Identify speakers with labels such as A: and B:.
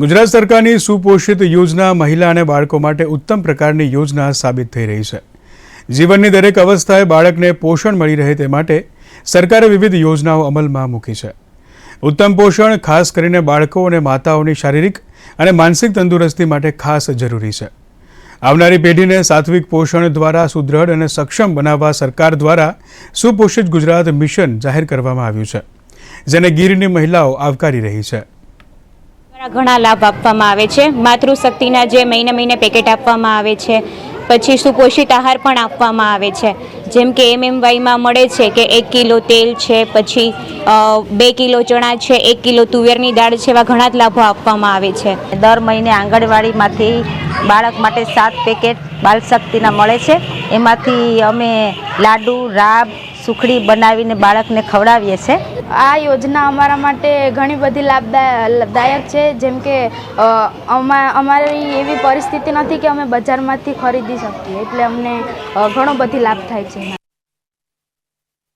A: ગુજરાત સરકારની સુપોષિત યોજના મહિલા અને બાળકો માટે ઉત્તમ પ્રકારની યોજના સાબિત થઈ રહી છે. જીવનની દરેક અવસ્થાએ બાળકને પોષણ મળી રહે તે માટે સરકારે વિવિધ યોજનાઓ અમલમાં મૂકી છે. ઉત્તમ પોષણ ખાસ કરીને બાળકો અને માતાઓની શારીરિક અને માનસિક તંદુરસ્તી માટે ખાસ જરૂરી છે. આવનારી પેઢીને સાત્વિક પોષણ દ્વારા સુદૃઢ અને સક્ષમ બનાવવા સરકાર દ્વારા સુપોષિત ગુજરાત મિશન જાહેર કરવામાં આવ્યું છે, જેને ગીરની મહિલાઓ આવકારી રહી છે.
B: ઘણા લાભ આપવામાં આવે છે. માતૃશક્તિના જે મહિને મહિને પેકેટ આપવામાં આવે છે, પછી સુપોષિત આહાર પણ આપવામાં આવે છે. જેમ કે એમએમવાયમાં મળે છે કે એક કિલો તેલ છે, પછી બે કિલો ચણા છે, એક કિલો તુવેરની દાળ છે, એવા ઘણા જ લાભો આપવામાં આવે છે.
C: દર મહિને આંગણવાડીમાંથી બાળક માટે સાત પેકેટ બાલશક્તિના મળે છે. એમાંથી અમે લાડુ, રાબ સુખડી બનાવીને બાળકને ખવડાવીએ છીએ
D: આ યોજના અમારા માટે ઘણી બધી લાભદાયક દાયક છે. જેમ કે અમા- અમારી એવી પરિસ્થિતિ નથી કે અમે બજારમાંથી ખરીદી શકીએ. એટલે અમને ઘણો બધી લાભ થાય છે.